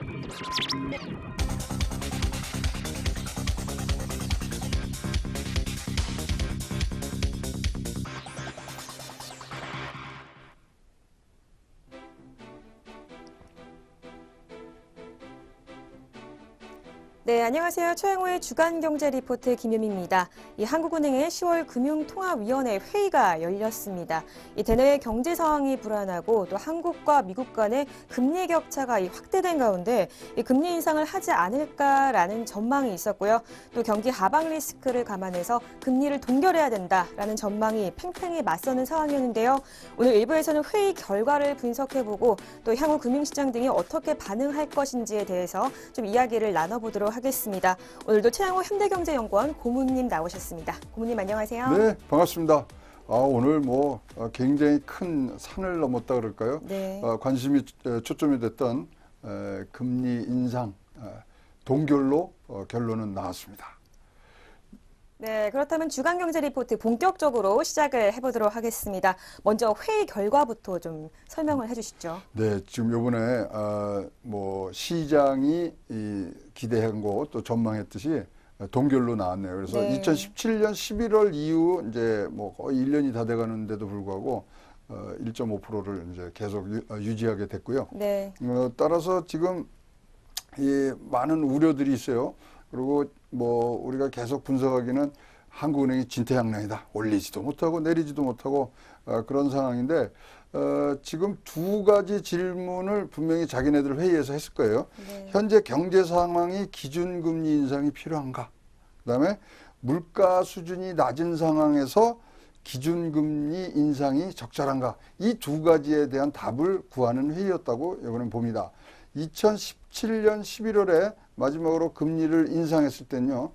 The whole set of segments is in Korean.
えっ? 네, 안녕하세요. 최영호의 주간 경제 리포트 김유미입니다. 이 한국은행의 10월 금융통화위원회 회의가 열렸습니다. 이 대내의 경제 상황이 불안하고 또 한국과 미국 간의 금리 격차가 이 확대된 가운데 이 금리 인상을 하지 않을까라는 전망이 있었고요. 또 경기 하방 리스크를 감안해서 금리를 동결해야 된다라는 전망이 팽팽히 맞서는 상황이었는데요. 오늘 일부에서는 회의 결과를 분석해보고 또 향후 금융시장 등이 어떻게 반응할 것인지에 대해서 좀 이야기를 나눠보도록 하겠습니다. 오늘도 최양호 현대경제연구원 고문님 나오셨습니다. 고문님 안녕하세요. 네, 반갑습니다. 아, 오늘 뭐 어, 굉장히 큰 산을 넘었다 그럴까요? 네. 어, 관심이 에, 초점이 됐던 에, 금리 인상 에, 동결로 어, 결론은 나왔습니다. 네, 그렇다면 주간 경제 리포트 본격적으로 시작을 해보도록 하겠습니다. 먼저 회의 결과부터 좀 설명을 해주시죠. 네, 지금 요번에 아, 뭐 시장이 이 기대한 거 또 전망했듯이 동결로 나왔네요. 그래서 네. 2017년 11월 이후 이제 뭐 거의 1년이 다 돼가는데도 불구하고 어, 1.5%를 이제 계속 유, 어, 유지하게 됐고요. 네, 어, 따라서 지금 이 많은 우려들이 있어요. 그리고 뭐 우리가 계속 분석하기는 한국은행이 진퇴양난이다. 올리지도 못하고 내리지도 못하고 어, 그런 상황인데 어, 지금 두 가지 질문을 분명히 자기네들 회의에서 했을 거예요. 네. 현재 경제 상황이 기준금리 인상이 필요한가? 그다음에 물가 수준이 낮은 상황에서 기준금리 인상이 적절한가? 이 두 가지에 대한 답을 구하는 회의였다고 이번엔 봅니다. 2017년 11월에 마지막으로 금리를 인상했을 때는요.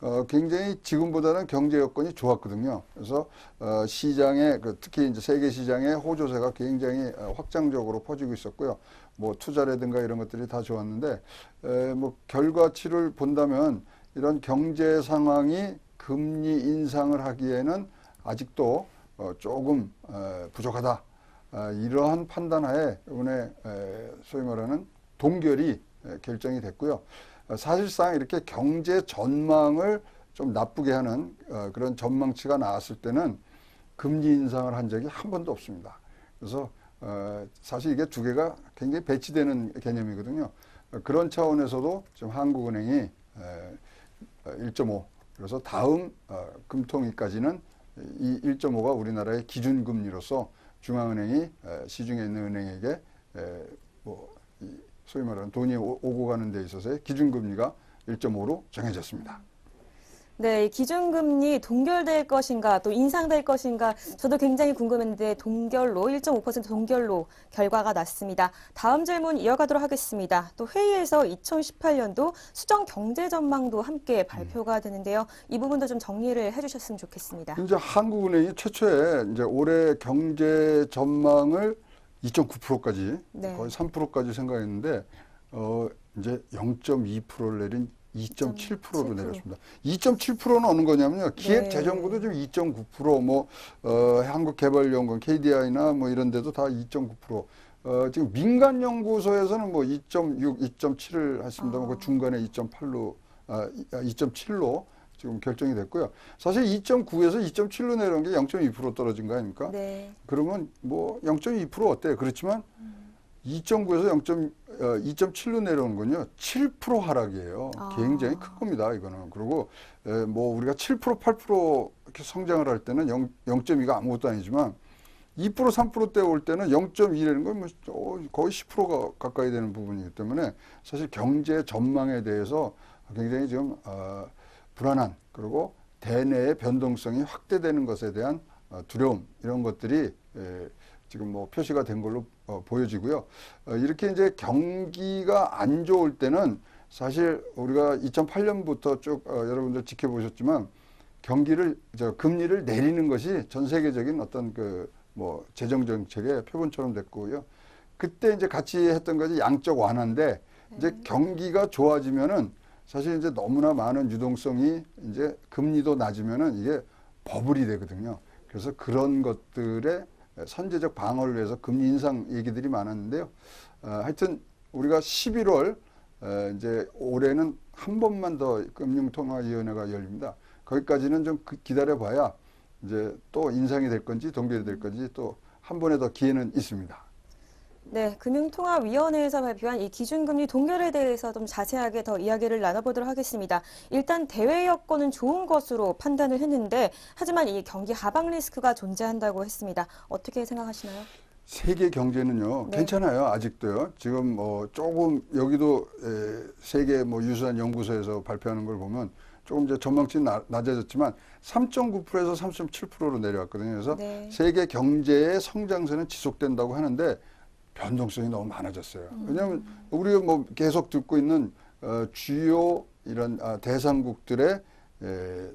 어, 굉장히 지금보다는 경제 여건이 좋았거든요. 그래서 어, 시장에 그 특히 이제 세계 시장의 호조세가 굉장히 어, 확장적으로 퍼지고 있었고요. 뭐 투자라든가 이런 것들이 다 좋았는데 에, 뭐 결과치를 본다면 이런 경제 상황이 금리 인상을 하기에는 아직도 어, 조금 어, 부족하다. 아, 이러한 판단하에 이번에 에, 소위 말하는 동결이 에, 결정이 됐고요. 어, 사실상 이렇게 경제 전망을 좀 나쁘게 하는 어, 그런 전망치가 나왔을 때는 금리 인상을 한 적이 한 번도 없습니다. 그래서 어, 사실 이게 두 개가 굉장히 배치되는 개념이거든요. 어, 그런 차원에서도 지금 한국은행이 에, 어, 1.5 그래서 다음 어, 금통위까지는 이 1.5가 우리나라의 기준금리로서 중앙은행이 에, 시중에 있는 은행에게 에, 뭐 이, 소위 말하는 돈이 오- 오고 가는 데 있어서의 기준금리가 1.5로 정해졌습니다. 네, 이 기준금리 동결될 것인가 또 인상될 것인가 저도 굉장히 궁금했는데 동결로 1.5% 동결로 결과가 났습니다. 다음 질문 이어가도록 하겠습니다. 또 회의에서 2018년도 수정 경제 전망도 함께 발표가 되는데요. 이 부분도 좀 정리를 해주셨으면 좋겠습니다. 이제 한국은행이 최초에 이제 올해 경제 전망을 2.9%까지 네. 거의 3%까지 생각했는데 어 이제 0.2%를 내린 2.7%로 2.7%. 내렸습니다. 2.7%는 어느 거냐면요. 네. 기획재정부도 지금 2.9%뭐 어, 한국개발연구원 KDI나 뭐 이런 데도 다 2.9%. 어, 지금 민간 연구소에서는 뭐 2.6, 2.7을 했습니다만 아. 그 중간에 2.8로 아, 2.7로 지금 결정이 됐고요. 사실 2.9에서 2.7로 내려온 게 0.2% 떨어진 거 아닙니까? 네, 그러면 뭐 0.2% 어때요? 그렇지만 2.9에서 0. 어, 2.7로 내려온 건요, 7% 하락이에요. 아. 굉장히 큰 겁니다, 이거는. 그리고, 에, 뭐, 우리가 7%, 8% 이렇게 성장을 할 때는 0, 0.2가 아무것도 아니지만, 2%, 3%대 올 때는 0.2라는 건 뭐, 어, 거의 10%가 가까이 되는 부분이기 때문에 사실 경제 전망에 대해서 굉장히 지금, 어, 불안한, 그리고 대내의 변동성이 확대되는 것에 대한 어, 두려움, 이런 것들이 에, 지금 뭐 표시가 된 걸로 어, 보여지고요. 어, 이렇게 이제 경기가 안 좋을 때는 사실 우리가 2008년부터 쭉 어, 여러분들 지켜보셨지만 경기를 저 금리를 내리는 것이 전 세계적인 어떤 그 뭐 재정 정책의 표본처럼 됐고요. 그때 이제 같이 했던 것이 양적 완화인데 이제 경기가 좋아지면은 사실 이제 너무나 많은 유동성이 이제 금리도 낮으면은 이게 버블이 되거든요. 그래서 그런 것들의 선제적 방어를 위해서 금리 인상 얘기들이 많았는데요. 어, 하여튼 우리가 11월 에, 이제 올해는 한 번만 더 금융통화위원회가 열립니다. 거기까지는 좀 그- 기다려봐야 이제 또 인상이 될 건지 동결이 될 건지 또 한 번에 더 기회는 있습니다. 네, 금융통화위원회에서 발표한 이 기준금리 동결에 대해서 좀 자세하게 더 이야기를 나눠보도록 하겠습니다. 일단 대외 여건은 좋은 것으로 판단을 했는데, 하지만 이 경기 하방 리스크가 존재한다고 했습니다. 어떻게 생각하시나요? 세계 경제는요 네. 괜찮아요 아직도요 지금 뭐 조금 여기도 에, 세계 뭐 유수한 연구소에서 발표하는 걸 보면 조금 이제 전망치 나- 낮아졌지만 3.9%에서 3.7%로 내려왔거든요 그래서 네. 세계 경제의 성장세는 지속된다고 하는데 변동성이 너무 많아졌어요 음. 왜냐하면 우리가 뭐 계속 듣고 있는 어, 주요 이런 아, 대상국들의 에,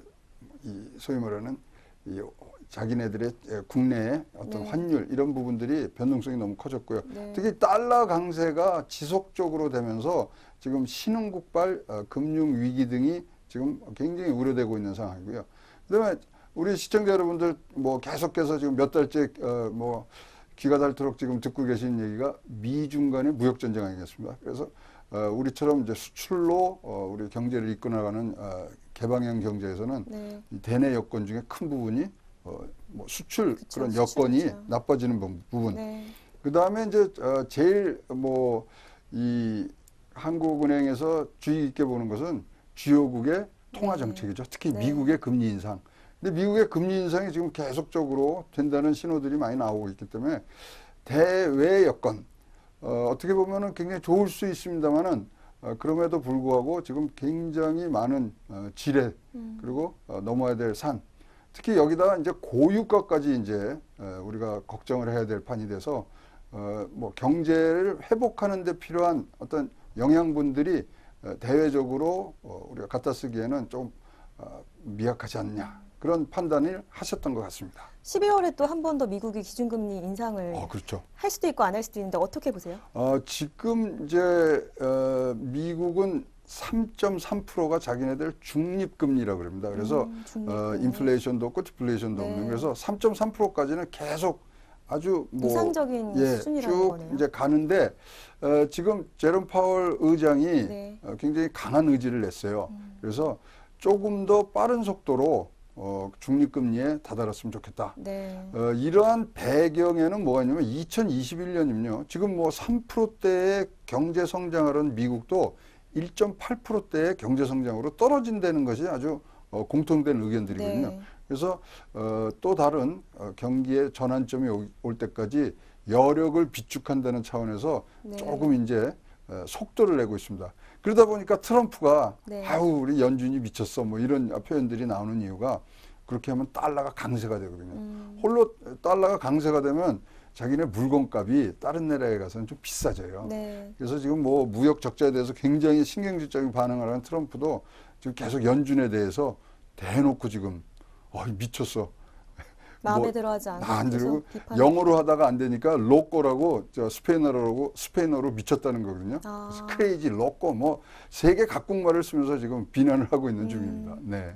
이 소위 말하는 이 자기네들의 에, 국내의 어떤 네. 환율 이런 부분들이 변동성이 너무 커졌고요. 네. 특히 달러 강세가 지속적으로 되면서 지금 신흥국발 어, 금융 위기 등이 지금 굉장히 우려되고 있는 상황이고요. 그다음에 우리 시청자 여러분들 뭐 계속해서 지금 몇 달째 어, 뭐 귀가 닳도록 지금 듣고 계신 얘기가 미중 간의 무역 전쟁 아니겠습니까? 그래서 어, 우리처럼 이제 수출로 어, 우리 경제를 이끌어 나가는 어, 개방형 경제에서는 네. 이 대내 여건 중에 큰 부분이 어, 뭐 수출 그쵸, 그런 여건이 수출이죠. 나빠지는 부- 부분. 네. 그 다음에 이제 어, 제일 뭐 이 한국은행에서 주의 깊게 보는 것은 주요국의 통화 네. 정책이죠. 특히 네. 미국의 금리 인상. 근데 미국의 금리 인상이 지금 계속적으로 된다는 신호들이 많이 나오고 있기 때문에 대외 여건 어, 어떻게 보면은 굉장히 좋을 수 있습니다만은 어, 그럼에도 불구하고 지금 굉장히 많은 어, 지뢰 음. 그리고 어, 넘어야 될 산. 특히 여기다가 이제 고유가까지 이제 어, 우리가 걱정을 해야 될 판이 돼서 어, 뭐 경제를 회복하는 데 필요한 어떤 영양분들이 어, 대외적으로 어, 우리가 갖다 쓰기에는 좀 어, 미약하지 않냐 그런 판단을 하셨던 것 같습니다. 12월에 또 한 번 더 미국이 기준금리 인상을 어, 그렇죠. 할 수도 있고 안 할 수도 있는데 어떻게 보세요? 어, 지금 이제 어, 미국은 3.3%가 자기네들 중립금리라고 그럽니다. 그래서 음, 어. 인플레이션도 없고 디플레이션도 네. 없는 그래서 3.3%까지는 계속 아주 뭐 이상적인 예, 수준이라는 쭉 거네요. 이제 가는데 어, 지금 제롬 파월 의장이 네. 어, 굉장히 강한 의지를 냈어요. 음. 그래서 조금 더 빠른 속도로 어, 중립금리에 다다랐으면 좋겠다. 네. 어, 이러한 배경에는 뭐가 있냐면 2021년이면요. 지금 뭐 3%대의 경제 성장하는 미국도 1.8%대의 경제 성장으로 떨어진다는 것이 아주 어, 공통된 의견들이거든요. 네. 그래서 어, 또 다른 어, 경기의 전환점이 오- 올 때까지 여력을 비축한다는 차원에서 네. 조금 이제 어, 속도를 내고 있습니다. 그러다 보니까 트럼프가 네. 아우 우리 연준이 미쳤어 뭐 이런 표현들이 나오는 이유가 그렇게 하면 달러가 강세가 되거든요. 음, 홀로 달러가 강세가 되면 자기네 물건값이 다른 나라에 가서는 좀 비싸져요. 네. 그래서 지금 뭐 무역 적자에 대해서 굉장히 신경질적인 반응을 하는 트럼프도 지금 계속 연준에 대해서 대놓고 지금 어 미쳤어. 마음에 뭐, 들어하지 않고 안 들고. 영어로 하다가 안 되니까 로꼬라고 저 스페인어로 스페인어로 미쳤다는 거거든요. 아. 그래서 크레이지 로꼬 뭐 세계 각국말을 쓰면서 지금 비난을 하고 있는 음. 중입니다. 네.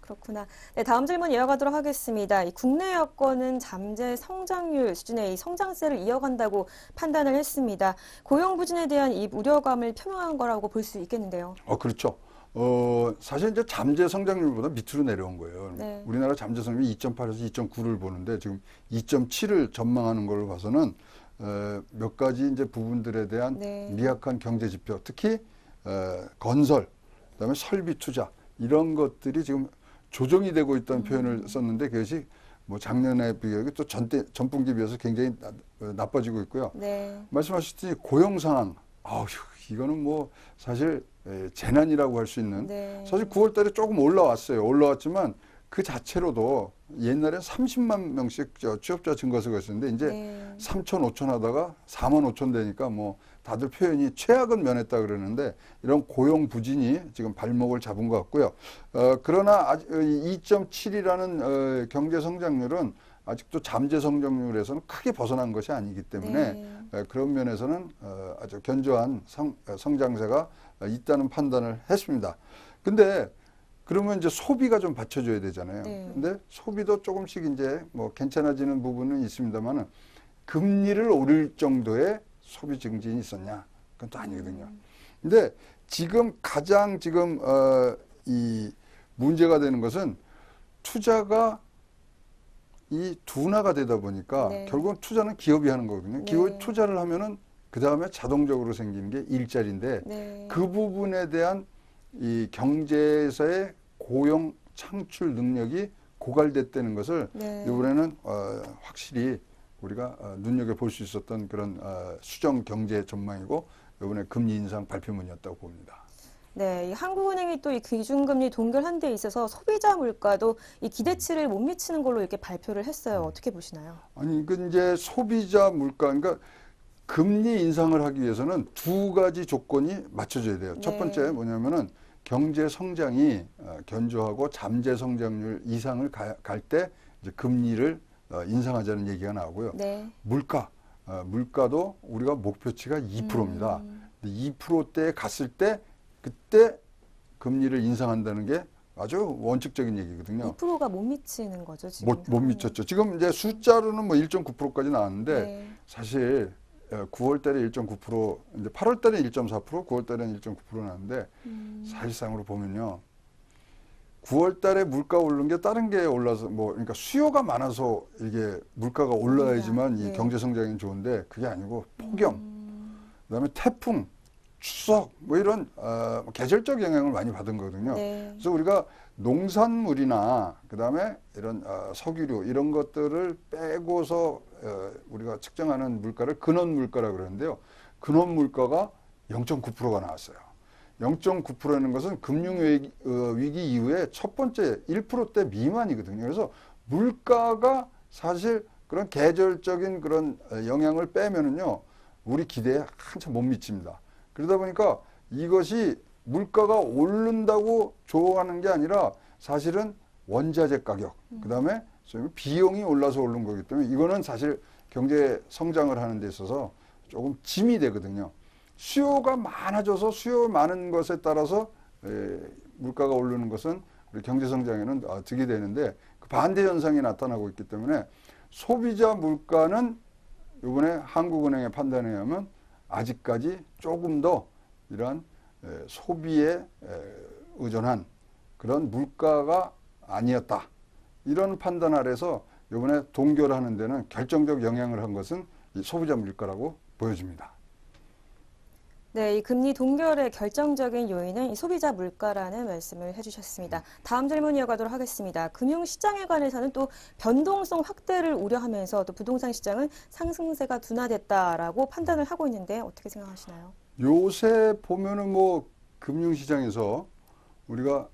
그렇구나. 네, 다음 질문 이어가도록 하겠습니다. 이 국내 여건은 잠재 성장률 수준의 이 성장세를 이어간다고 판단을 했습니다. 고용 부진에 대한 이 우려감을 표명한 거라고 볼 수 있겠는데요. 어 그렇죠. 어 사실 이제 잠재 성장률보다 밑으로 내려온 거예요. 네. 우리나라 잠재 성장률 2.8에서 2.9를 보는데 지금 2.7을 전망하는 걸 봐서는 어, 몇 가지 이제 부분들에 대한 네. 미약한 경제 지표, 특히 어, 건설, 그다음에 설비 투자 이런 것들이 지금 조정이 되고 있다는 표현을 썼는데 그것이 뭐 작년에 비하면 또 전때 전분기에 비해서 굉장히 나, 어, 나빠지고 있고요. 네. 말씀하셨듯이 고용 상황, 아우 이거는 뭐 사실 에, 재난이라고 할 수 있는 네. 사실 9월 달에 조금 올라왔어요. 올라왔지만 그 자체로도 옛날에 30만 명씩 저 취업자 증가세가 있었는데 이제 네. 3천, 5천 하다가 4만 5천 되니까 뭐 다들 표현이 최악은 면했다 그러는데 이런 고용 부진이 지금 발목을 잡은 것 같고요. 어, 그러나 2.7이라는 어, 경제 성장률은 아직도 잠재 성장률에서는 크게 벗어난 것이 아니기 때문에 네. 에, 그런 면에서는 어, 아주 견조한 성, 어, 성장세가 어, 있다는 판단을 했습니다. 근데 그러면 이제 소비가 좀 받쳐줘야 되잖아요. 네. 근데 소비도 조금씩 이제 뭐 괜찮아지는 부분은 있습니다만은 금리를 오를 정도의 소비 증진이 있었냐? 그건 또 아니거든요. 근데 지금 가장 지금 어, 이 문제가 되는 것은 투자가 이 둔화가 되다 보니까 네. 결국은 투자는 기업이 하는 거거든요. 네. 기업이 투자를 하면은 그 다음에 자동적으로 생기는 게 일자리인데 네. 그 부분에 대한 이 경제에서의 고용 창출 능력이 고갈됐다는 것을 네. 이번에는 어, 확실히 우리가 어, 눈여겨 볼 수 있었던 그런 어, 수정 경제 전망이고 이번에 금리 인상 발표문이었다고 봅니다. 네, 이 한국은행이 또 이 기준금리 동결한 데 있어서 소비자 물가도 이 기대치를 못 미치는 걸로 이렇게 발표를 했어요. 어떻게 보시나요? 아니 그 이제 소비자 물가 그러니까 금리 인상을 하기 위해서는 두 가지 조건이 맞춰져야 돼요. 첫 네. 번째 뭐냐면은 경제 성장이 어, 견조하고 잠재 성장률 이상을 갈 때 이제 금리를 어, 인상하자는 얘기가 나오고요. 네. 물가 어, 물가도 우리가 목표치가 2%입니다. 음, 2%대에 갔을 때 그때 금리를 인상한다는 게 아주 원칙적인 얘기거든요. 2%가 못 미치는 거죠, 지금. 못, 못 미쳤죠. 지금 이제 숫자로는 뭐 1.9%까지 나왔는데 네. 사실 9월 달에 1.9%, 이제 8월 달에 1.4%, 9월 달에는 1.9% 나왔는데 음, 사실상으로 보면요. 9월 달에 물가 오른 게 다른 게 올라서 뭐 그러니까 수요가 많아서 이게 물가가 올라야지만 이 네. 경제 성장이 좋은데 그게 아니고 폭염, 음, 그다음에 태풍, 추석 뭐 이런 어, 계절적 영향을 많이 받은 거거든요. 네. 그래서 우리가 농산물이나 그다음에 이런 어, 석유류 이런 것들을 빼고서 어, 우리가 측정하는 물가를 근원 물가라고 그러는데요. 근원 물가가 0.9%가 나왔어요. 0.9%라는 것은 금융 위기, 어, 이후에 첫 번째 1%대 미만이거든요. 그래서 물가가 사실 그런 계절적인 그런 어, 영향을 빼면은요. 우리 기대에 한참 못 미칩니다. 그러다 보니까 이것이 물가가 오른다고 좋아하는 게 아니라 사실은 원자재 가격, 그 다음에 비용이 올라서 오른 거기 때문에 이거는 사실 경제 성장을 하는 데 있어서 조금 짐이 되거든요. 수요가 많아져서 수요 많은 것에 따라서 에, 물가가 오르는 것은 우리 경제 성장에는 어, 득이 되는데 그 반대 현상이 나타나고 있기 때문에 소비자 물가는 이번에 한국은행의 판단에 의하면 아직까지 조금 더 이러한 에, 소비에 에, 의존한 그런 물가가 아니었다. 이런 판단 아래서 이번에 동결 하는 데는 결정적 영향을 한 것은 이 소비자 물가라고 보여집니다. 네, 이 금리 동결의 결정적인 요인은 이 소비자 물가라는 말씀을 해주셨습니다. 다음 질문 이어가도록 하겠습니다. 금융 시장에 관해서는 또 변동성 확대를 우려하면서 또 부동산 시장은 상승세가 둔화됐다라고 판단을 하고 있는데 어떻게 생각하시나요? 요새 보면은 뭐 금융시장에서 우리가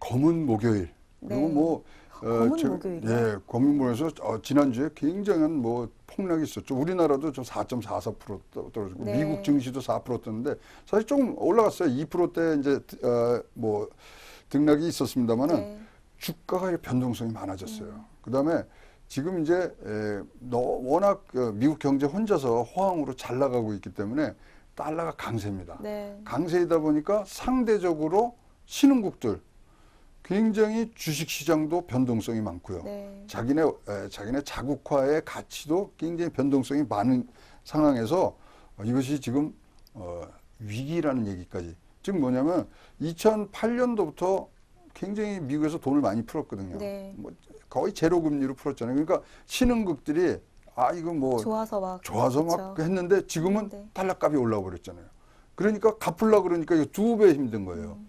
검은 목요일 그리고 네. 뭐 검은 저- 목요일이요? 예, 검은 목요일에서 어, 지난주에 굉장한 뭐 폭락이 있었죠. 우리나라도 좀 4.44% 떠- 떨어지고 네. 미국 증시도 4% 떴는데 사실 좀 올라갔어요. 2%대 이제 어, 뭐 등락이 있었습니다만은 네. 주가가 변동성이 많아졌어요. 음. 그다음에 지금 이제 에, 너 워낙 그 미국 경제 혼자서 호황으로 잘 나가고 있기 때문에 달러가 강세입니다. 네. 강세이다 보니까 상대적으로 신흥국들 굉장히 주식 시장도 변동성이 많고요. 네. 자기네 에, 자기네 자국화의 가치도 굉장히 변동성이 많은 상황에서 어, 이것이 지금 어, 위기라는 얘기까지 지금 뭐냐면 2008년도부터 굉장히 미국에서 돈을 많이 풀었거든요. 네. 뭐 거의 제로 금리로 풀었잖아요. 그러니까 신흥국들이 아 이거 뭐 좋아서 막 좋아서 막 그쵸. 했는데 지금은 네. 달러값이 올라와 버렸잖아요. 그러니까 갚으려 그러니까 이거 두 배 힘든 거예요. 음.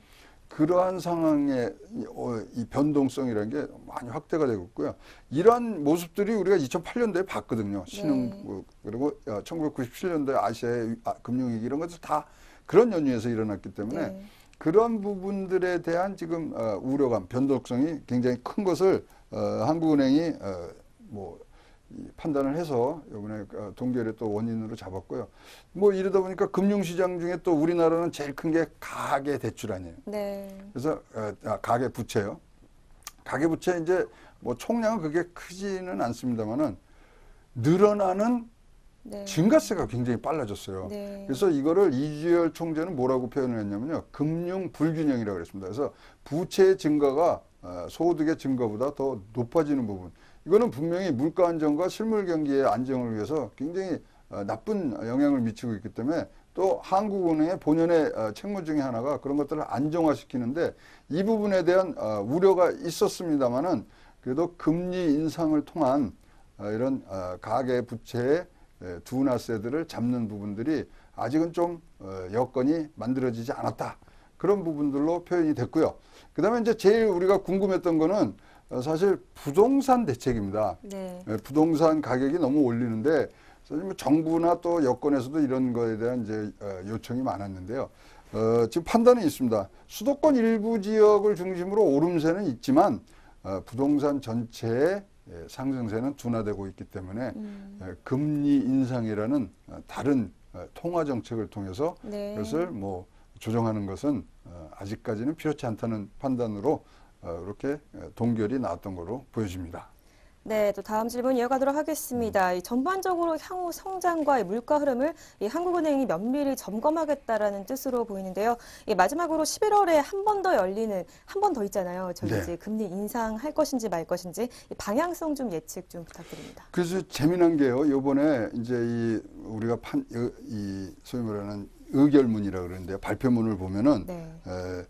그러한 상황의 이, 어, 이 변동성이라는 게 많이 확대가 되고 있고요. 이러한 모습들이 우리가 2008년도에 봤거든요. 신흥 네. 어, 그리고 1997년도에 아시아의 아, 금융위기 이런 것들 다 그런 연유에서 일어났기 때문에 네. 그런 부분들에 대한 지금 어, 우려감, 변동성이 굉장히 큰 것을 어, 한국은행이 어, 뭐이 판단을 해서 이번에 어, 동결의 또 원인으로 잡았고요. 뭐 이러다 보니까 금융시장 중에 또 우리나라는 제일 큰 게 가계 대출 아니에요. 네. 그래서 어, 아, 가계 부채요. 가계 부채 이제 뭐 총량은 그게 크지는 않습니다만은 늘어나는 네. 증가세가 굉장히 빨라졌어요. 네. 그래서 이거를 이주열 총재는 뭐라고 표현을 했냐면요. 금융 불균형이라고 그랬습니다. 그래서 부채 증가가 어, 소득의 증가보다 더 높아지는 부분. 이거는 분명히 물가 안정과 실물 경기의 안정을 위해서 굉장히 어, 나쁜 영향을 미치고 있기 때문에 또 한국은행의 본연의 어, 책무 중에 하나가 그런 것들을 안정화시키는데 이 부분에 대한 어, 우려가 있었습니다만은 그래도 금리 인상을 통한 어, 이런 어, 가계 부채의 에, 둔화세들을 잡는 부분들이 아직은 좀 어, 여건이 만들어지지 않았다. 그런 부분들로 표현이 됐고요. 그 다음에 이제 제일 우리가 궁금했던 거는 어, 사실 부동산 대책입니다. 네. 예, 부동산 가격이 너무 올리는데 사실 뭐 정부나 또 여권에서도 이런 거에 대한 이제 어, 요청이 많았는데요. 어, 지금 판단은 있습니다. 수도권 일부 지역을 중심으로 오름세는 있지만 어, 부동산 전체의 예, 상승세는 둔화되고 있기 때문에 음, 예, 금리 인상이라는 어, 다른 어, 통화 정책을 통해서 네. 그것을 뭐 조정하는 것은 어, 아직까지는 필요치 않다는 판단으로 어, 이렇게 어, 동결이 나왔던 거로 보여집니다. 네, 또 다음 질문 이어가도록 하겠습니다. 이 전반적으로 향후 성장과 이 물가 흐름을 이 한국은행이 면밀히 점검하겠다라는 뜻으로 보이는데요. 이 마지막으로 11월에 한 번 더 열리는 한 번 더 있잖아요. 저희 네. 이제 금리 인상할 것인지 말 것인지 이 방향성 좀 예측 좀 부탁드립니다. 그래서 재미난 게요. 요번에 이제 이 우리가 판, 이, 이 소위 말하는 의결문이라 그러는데요. 발표문을 보면은 네, 에,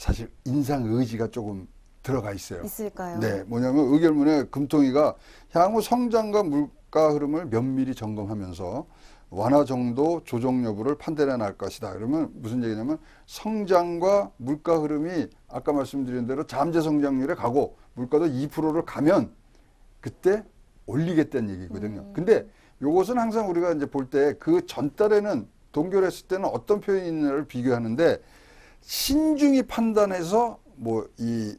사실 인상 의지가 조금 들어가 있어요. 있을까요? 네, 뭐냐면 의결문에 금통위가 향후 성장과 물가 흐름을 면밀히 점검하면서 완화 정도 조정 여부를 판단해 나갈 것이다. 그러면 무슨 얘기냐면 성장과 물가 흐름이 아까 말씀드린 대로 잠재 성장률에 가고 물가도 2%를 가면 그때 올리겠다는 얘기거든요. 음. 근데 요것은 항상 우리가 이제 볼 때 그 전달에는 동결했을 때는 어떤 있느냐를 비교하는데 신중히 판단해서 뭐이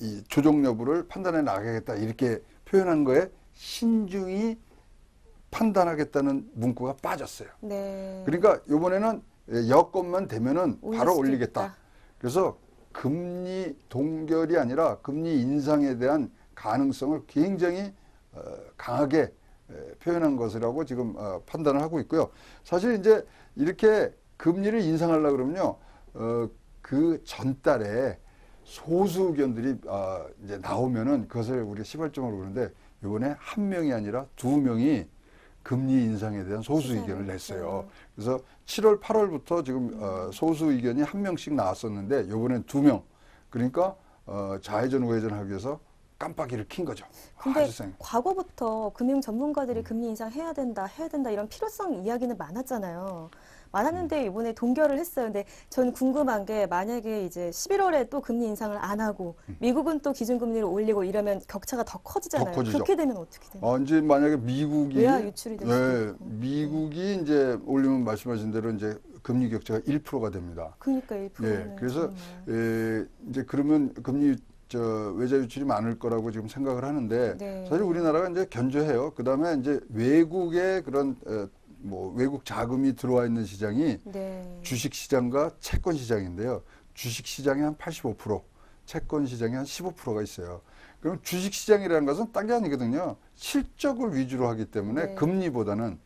이 조정 여부를 판단해 나가겠다 이렇게 표현한 거에 신중히 판단하겠다는 문구가 빠졌어요. 네. 그러니까 이번에는 여건만 되면은 바로 올리겠다. 있다. 그래서 금리 동결이 아니라 금리 인상에 대한 가능성을 굉장히 어, 강하게 에, 표현한 것이라고 지금 어, 판단을 하고 있고요. 사실 이제 이렇게 금리를 인상하려 그러면요, 어, 그 전달에 소수 의견들이 어, 이제 나오면은 그것을 우리가 시발점으로 그러는데 이번에 한 명이 아니라 두 명이 금리 인상에 대한 소수 의견을 냈어요. 그래서 7월, 8월부터 지금 어, 소수 의견이 한 명씩 나왔었는데 이번엔 두 명. 그러니까 어, 좌회전 우회전 하기 위해서 깜빡이를 킨 거죠. 근데. 과거부터 금융 음. 전문가들이 금리 인상 해야 된다, 해야 된다 이런 필요성 이야기는 많았잖아요. 많았는데 이번에 동결을 했어요. 근데 전 궁금한 게 만약에 이제 11월에 또 금리 인상을 안 하고 미국은 또 기준금리를 올리고 이러면 격차가 더 커지잖아요. 음. 더 커지죠. 그렇게 되면 어떻게 되나요? 어, 이제 만약에 미국이 외화 유출이 될 예, 있고. 미국이 이제 올리면 말씀하신 대로 이제 금리 격차가 1%가 됩니다. 그러니까 1%는 예, 그래서. 에, 이제 그러면 금리 저 외자 유출이 많을 거라고 지금 생각을 하는데 네. 사실 우리나라가 이제 견조해요. 그다음에 이제 외국의 그런 어, 뭐 외국 자금이 들어와 있는 시장이 네. 주식 시장과 채권 시장인데요. 주식 시장이 한 85%, 채권 시장이 한 15%가 있어요. 그럼 주식 시장이라는 것은 딴 게 아니거든요. 실적을 위주로 하기 때문에 네. 금리보다는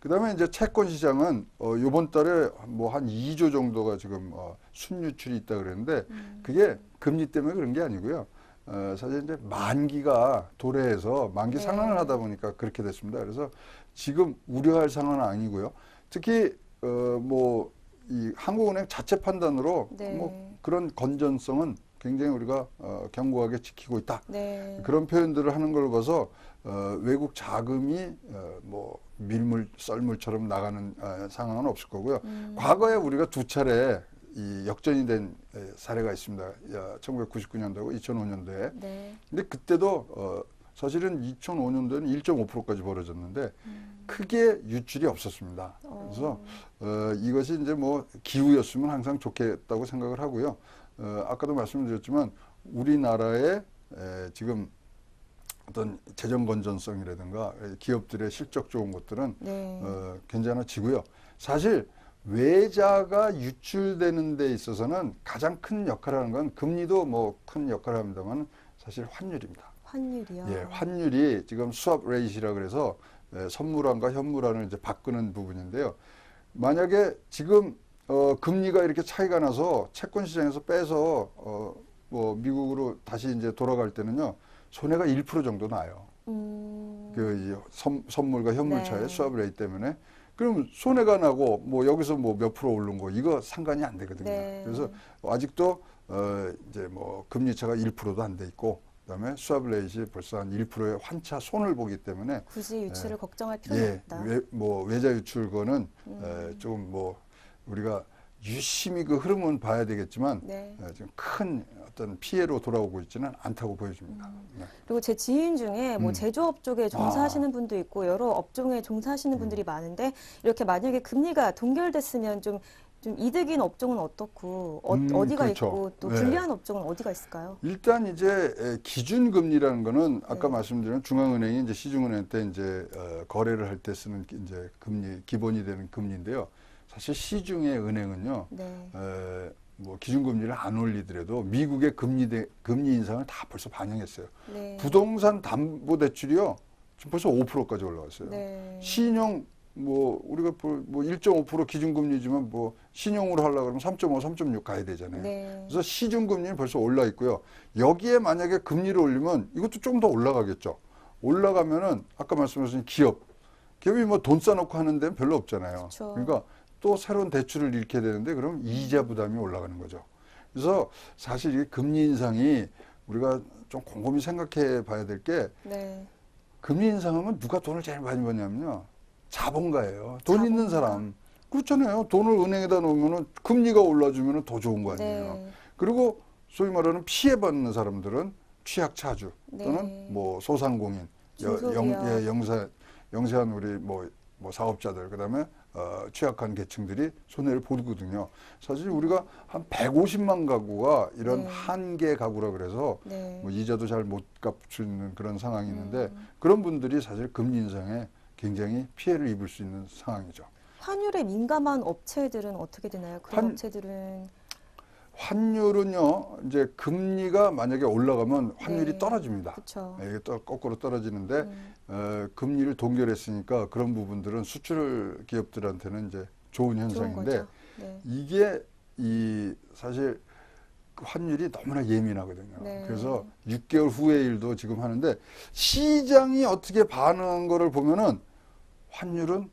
그다음에 이제 채권 시장은 어 요번 달에 뭐 한 2조 정도가 지금 어 순유출이 있다 그랬는데 음. 그게 금리 때문에 그런 게 아니고요. 어 사실 이제 만기가 도래해서 만기 네. 상환을 하다 보니까 그렇게 됐습니다. 그래서 지금 우려할 상황은 아니고요. 특히 어 뭐 이 한국은행 자체 판단으로 네. 뭐 그런 건전성은 굉장히 우리가 어 견고하게 지키고 있다. 네. 그런 표현들을 하는 걸 봐서 어, 외국 자금이 어, 뭐 밀물 썰물처럼 나가는 어, 상황은 없을 거고요. 음. 과거에 우리가 두 차례 이 역전이 된 에, 사례가 있습니다. 야, 1999년도하고 2005년도에. 네. 근데 그때도 어, 사실은 2005년도에는 1.5%까지 벌어졌는데 음. 크게 유출이 없었습니다. 그래서 어, 이것이 이제 뭐 기후였으면 항상 좋겠다고 생각을 하고요. 어, 아까도 말씀드렸지만 우리나라의 에, 지금 어떤 재정 건전성이라든가 기업들의 실적 좋은 것들은 네. 어, 괜찮아지고요. 사실 외자가 유출되는 데 있어서는 가장 큰 역할을 하는 건 금리도 뭐 큰 역할을 합니다만 사실 환율입니다. 환율이요. 예, 환율이 지금 수압 레이시라 그래서 에, 선물환과 현물환을 이제 바꾸는 부분인데요. 만약에 지금 어, 금리가 이렇게 차이가 나서 채권 시장에서 빼서 어, 뭐 미국으로 다시 이제 돌아갈 때는요 손해가 1% 정도 나요. 음. 그이 선, 선물과 현물 네. 차의 수압 레이 때문에 그럼 손해가 나고 뭐 여기서 뭐 몇 프로 오른 거 이거 상관이 안 되거든요. 네. 그래서 아직도 어 이제 뭐 금리 차가 1%도 안 돼 있고 그다음에 수압 레이시 벌써 한 1%의 환차 손을 보기 때문에 굳이 유출을 걱정할 필요는 예, 없다. 외, 뭐 외자 유출 거는 음. 에, 조금 뭐 우리가 유심히 그 흐름은 봐야 되겠지만 네. 에, 지금 큰 어떤 피해로 돌아오고 있지는 않다고 보여집니다. 음. 네. 그리고 제 지인 중에 뭐 음. 제조업 쪽에 종사하시는 분도 있고 여러 업종에 종사하시는 분들이 많은데 이렇게 만약에 금리가 동결됐으면 좀좀 이득인 업종은 어떻고 어, 음, 어디가 그렇죠. 있고 또 네. 불리한 업종은 어디가 있을까요? 일단 이제 에, 기준 금리라는 거는 아까 네. 말씀드린 중앙은행이 이제 시중은행 때 이제 어, 거래를 할 때 쓰는 기- 이제 금리 기본이 되는 금리인데요. 사실 시중의 은행은요. 네. 에, 뭐 기준금리를 안 올리더라도 미국의 금리 대, 금리 인상을 다 벌써 반영했어요. 네. 부동산 담보 대출이요. 지금 벌써 5%까지 올라갔어요. 네. 신용 뭐 우리가 볼- 뭐1.5% 기준금리지만 뭐 신용으로 하려고 그러면 3.5, 3.6 가야 되잖아요. 네. 그래서 시중 금리는 벌써 올라 있고요. 여기에 만약에 금리를 올리면 이것도 좀더 올라가겠죠. 올라가면은 아까 말씀하신 기업, 기업이 뭐 돈 써놓고 하는 데는 별로 없잖아요. 그쵸. 그러니까 또 새로운 대출을 잃게 되는데 그럼 이자 부담이 올라가는 거죠. 그래서 사실 이 금리 인상이 우리가 좀 곰곰이 생각해 봐야 될게 네. 금리 인상하면 누가 돈을 제일 많이 버냐면요. 자본가예요. 돈 있는 자본가. 사람. 그렇잖아요. 돈을 은행에다 놓으면은 금리가 올라주면은 더 좋은 거 아니에요. 네. 그리고 소위 말하는 피해받는 사람들은 취약차주 네. 또는 뭐 소상공인, 여-. 영, 예, 영세, 영세한 우리 뭐, 뭐 사업자들, 그 다음에 어, 취약한 계층들이 손해를 보거든요. 사실 우리가 한 150만 가구가 이런 네. 한계 가구라 그래서 네. 뭐 이자도 잘 못 갚는 그런 상황이 있는데 음. 그런 분들이 사실 금리 인상에 굉장히 피해를 입을 수 있는 상황이죠. 환율에 민감한 업체들은 어떻게 되나요? 그런 환- 업체들은 환율은요, 이제 금리가 만약에 올라가면 환율이 네. 떨어집니다. 그렇죠. 예, 이게 또 거꾸로 떨어지는데 음. 어, 금리를 동결했으니까 그런 부분들은 수출 기업들한테는 이제 좋은 현상인데. 네. 이게 이 사실 그 환율이 너무나 예민하거든요. 네. 그래서 6개월 후의 일도 지금 하는데 시장이 어떻게 반응한 거를 보면은 환율은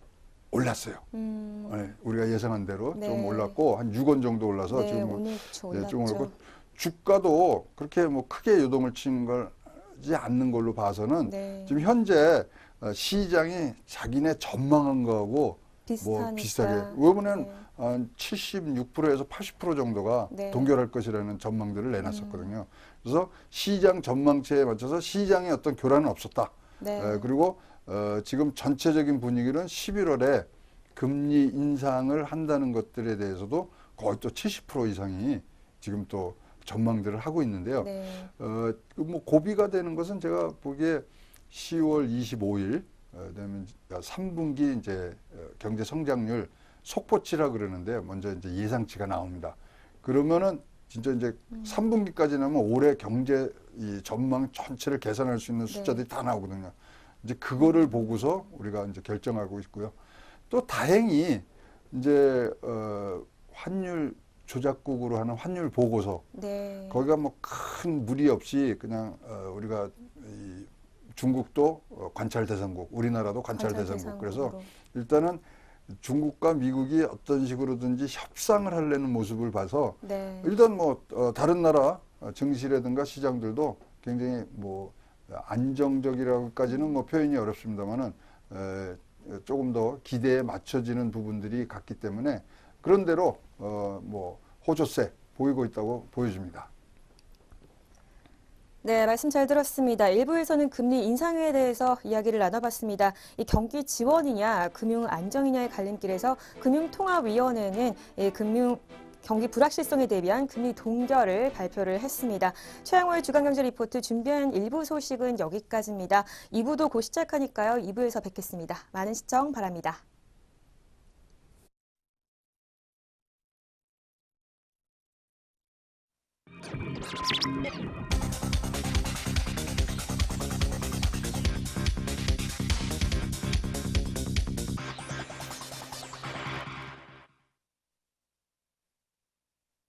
올랐어요. 음. 네, 우리가 예상한 대로 네. 좀 올랐고 한 6원 정도 올라서 네, 지금 뭐 오늘 좀 예, 좀. 올랐고 주가도 그렇게 뭐 크게 요동을 치는 걸지 않는 걸로 봐서는 네. 지금 현재 어, 시장이 자기네 전망한 거하고 비슷하니까. 뭐 비슷하게 왜냐면 네. 한 76%에서 80% 정도가 네. 음. 동결할 것이라는 전망들을 내놨었거든요. 그래서 시장 전망치에 맞춰서 시장에 어떤 교란은 없었다. 네. 에, 그리고 어, 지금 전체적인 분위기는 11월에 금리 인상을 한다는 것들에 대해서도 거의 또 70% 이상이 지금 또 전망들을 하고 있는데요. 네. 어, 그뭐 고비가 되는 것은 제가 보기에 10월 25일, 어, 그다음에 3분기 이제 어, 경제 성장률 속보치라 그러는데 먼저 이제 예상치가 나옵니다. 그러면은 진짜 이제 음. 3분기까지 나면 올해 경제 이 전망 전체를 계산할 수 있는 네. 숫자들이 다 나오거든요. 이제 그거를 보고서 우리가 이제 결정하고 있고요. 또 다행히 이제 어, 환율 조작국으로 하는 환율 보고서 네. 거기가 뭐 큰 무리 없이 그냥 어, 우리가 이 중국도 어, 관찰 대상국, 우리나라도 관찰, 대상국. 그래서 대상국으로. 일단은 중국과 미국이 어떤 식으로든지 협상을 하려는 모습을 봐서 네. 일단 뭐 어, 다른 나라 어, 증시라든가 시장들도 굉장히 뭐 안정적이라고까지는 뭐 표현이 어렵습니다만은 에, 조금 더 기대에 맞춰지는 부분들이 같기 때문에 그런 대로 어, 뭐 호조세 보이고 있다고 보여집니다. 네, 말씀 잘 들었습니다. 일부에서는 금리 인상에 대해서 이야기를 나눠봤습니다. 이 경기 지원이냐, 금융 안정이냐의 갈림길에서 금융통화위원회는 이 금융 경기 불확실성에 대비한 금리 동결을 발표를 했습니다. 최양호의 주간경제 리포트 준비한 일부 소식은 여기까지입니다. 2부도 곧 시작하니까요. 2부에서 뵙겠습니다. 많은 시청 바랍니다.